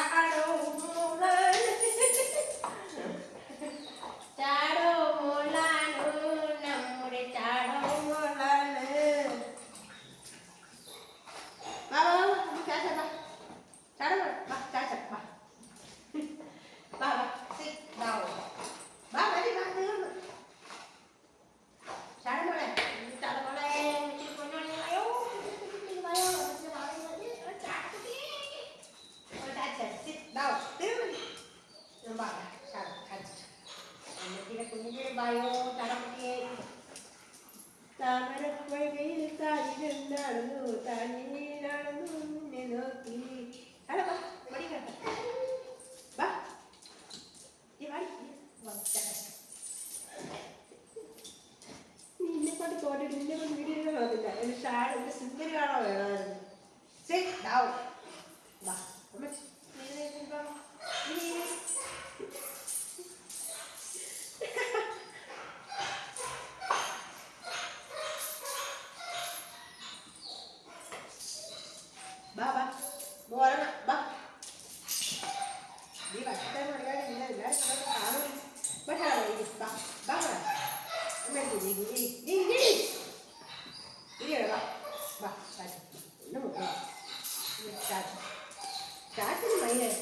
Apa. കാറ്റിന് ഭയങ്കര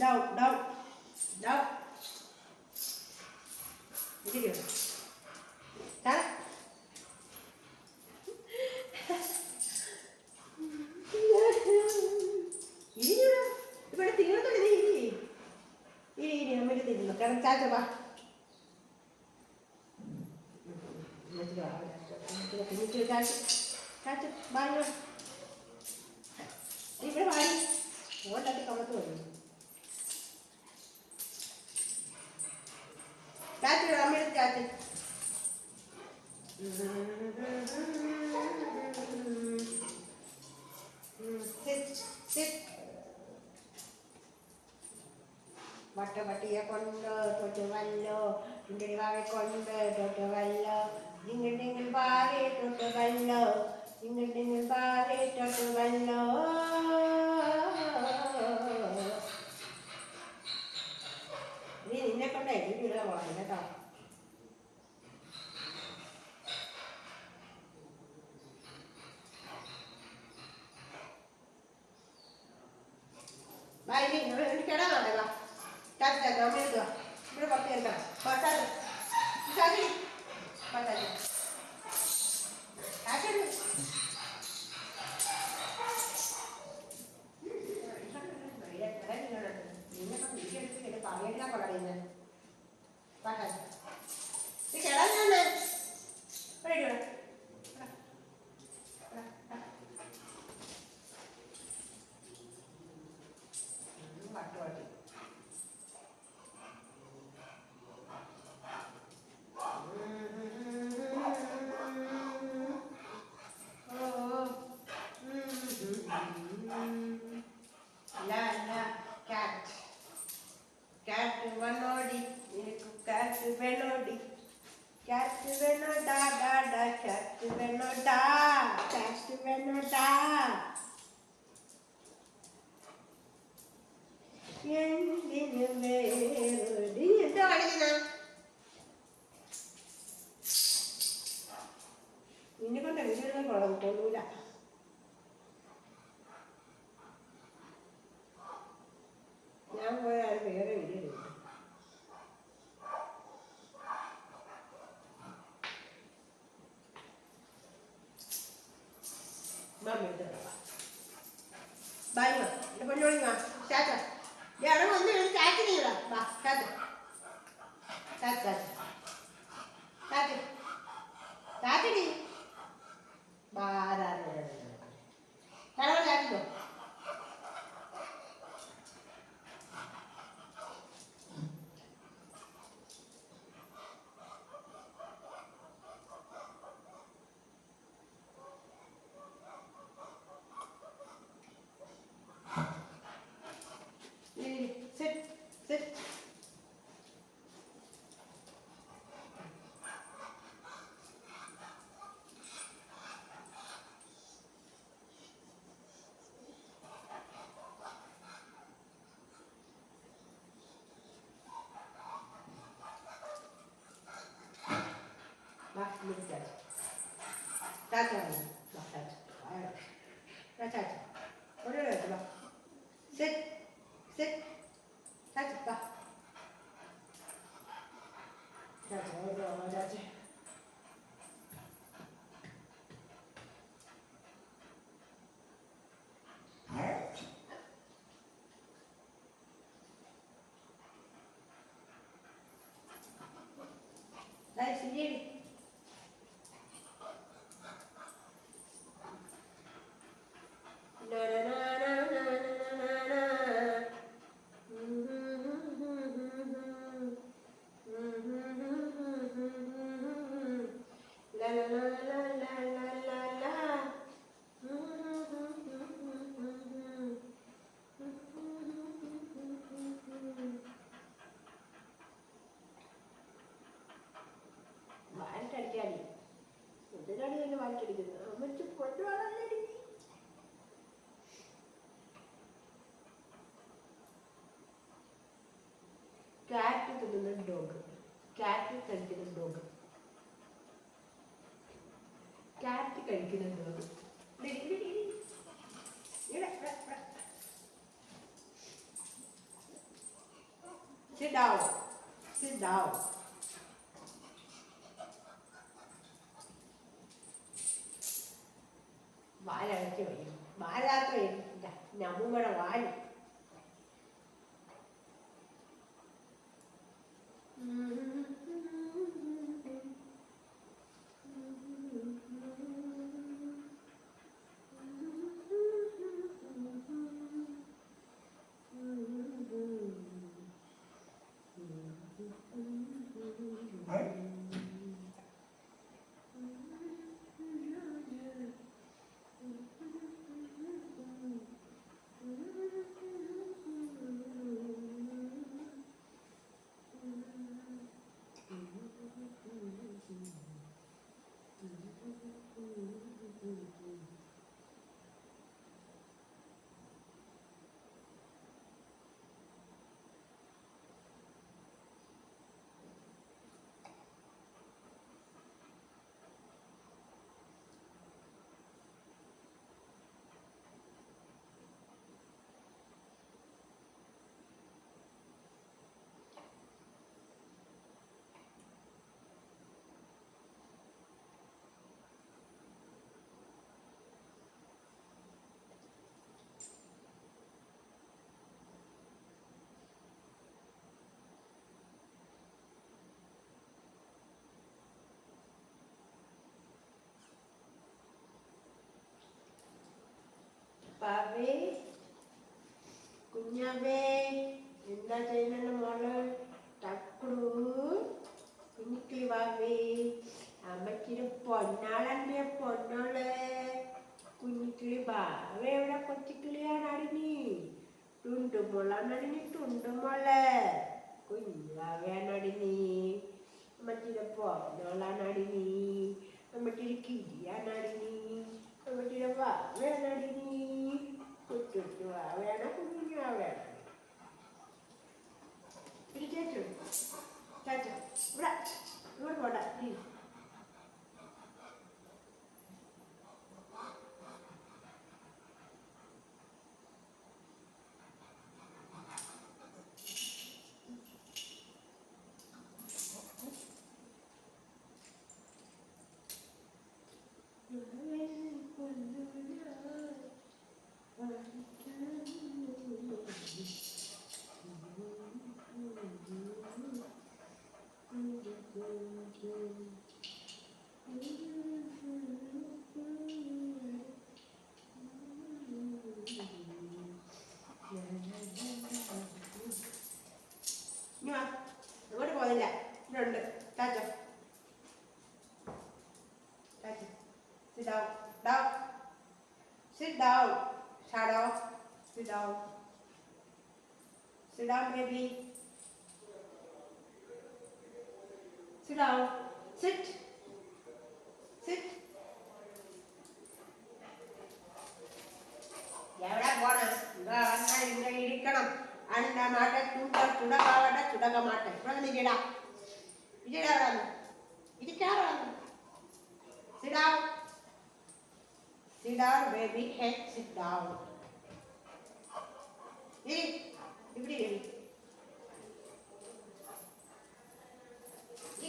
ഡൗ ഡൗ ഡൗ ഇരിക്കണോ ഇരിഞ്ഞൂടാ ഇവിടെ തീർന്നില്ല ഇരി ഇരി ഇരി നമ്മൾ ഇരുന്നു കാരണം ചാച്ചപ്പാ giờ tôi cũng chưa ra ra chút bay luôn đi với bay ủa ta cái câu là tuổi đã chưa làm biết ra chứ sit sit വട്ടവട്ടിയെ കൊണ്ട് തൊട്ട് വല്ലോ ഇണ്ടിവാവെ കൊണ്ട് തൊട്ട് വല്ലോ നിങ്ങൾ നിങ്ങൾ പാറയിട്ടോട്ട് വല്ലോ നിങ്ങൾ നിങ്ങൾ പാറയിട്ടോട്ട് വല്ലോ. നീ നിന്നെ കൊണ്ട് എഴുതിയിടാൻ പോകണം കേട്ടോ വൈകി ഇവിടെ കിടാൻ നടക്കാം ടാറ്റാ ഇവിടെ പപ്പി 拜拜、ഇല്ല ഞാൻ പോയാൽ വേറെ വീട് ബൈ മാ എന്റെ പൊന്നോളി ചാച്ച. അവിടെ വന്ന് ചാച്ച നീ വാ ചാച്ച. ചാച്ച. 딱 좋다. 자, 저거, 자지. കാറ്റ് തിന്നുന്ന ഡോഗ് Cat കഴിക്കുന്ന ഡോഗ് Cat കഴിക്കുന്ന dog Sit down. Sit down. വയ്ക്കും വാലാത്ത വയ്ക്കില്ല ഞമ്മൂമ്മയുടെ വാൽ. പാവേ കുഞ്ഞാവേ എന്താ ചെയ്യുന്ന മോൾ? ടക്കുടു കുഞ്ഞിക്കിളി വാവേ അമ്മച്ചിരി പൊന്നാളന്റെ പൊന്നോൾ. കുഞ്ഞിക്കിളി ബാവേ എവിടെ കൊച്ചിക്കിളിയാണ് അടിഞ്ഞി? ടുണ്ടുമുള്ളാണ് അടിഞ്ഞി ടുണ്ടുമുള്ള കുഞ്ഞാവയാണ് അടിഞ്ഞി. അമ്മച്ചിരി പൊന്നോളാണ് അടിഞ്ഞി. അമ്മച്ചിരി കിരിയാണ് അടിഞ്ഞി. അമ്മച്ചിരി ബാവയാണ് അടിഞ്ഞി. shadow sit down sit down baby sit down sit sit എവിടെ പോണം ഇതാ വന്നാൽ ഇവിടെ ഇരിക്കണം അണ്ട മാട്ട ചുണ്ട ചുടക്കാവട്ടെ ചുടക മാട്ടെ ഇവിടെ നിരിടാ ഇരിടാറാണ് ഇരിക്കാറാണ് sit Pindar where we head sit down. Hey, இப்படி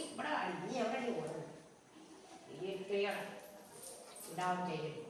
இப்படா நீ எவ்வளோ ஓடுது இயற்கையாக விடாமல் செய்யணும்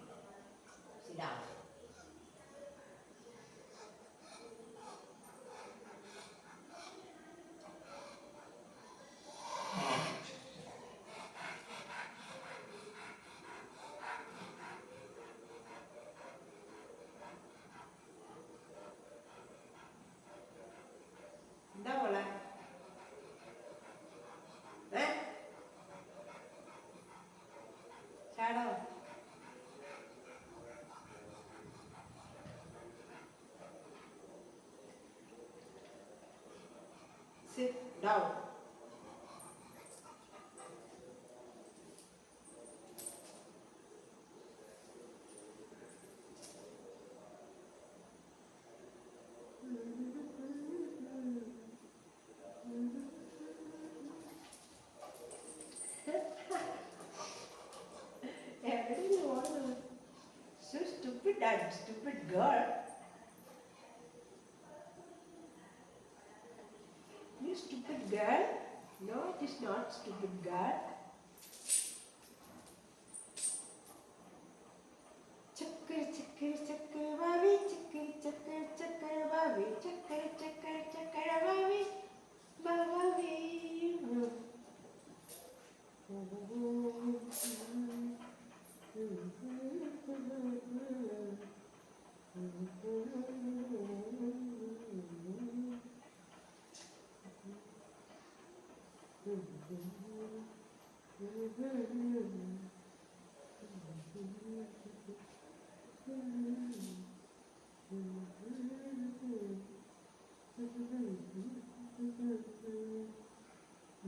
sit down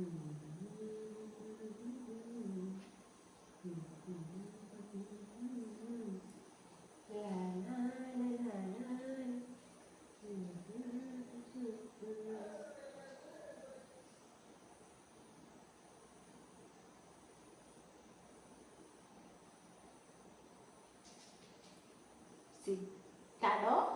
Mm-hmm. Sí. Claro.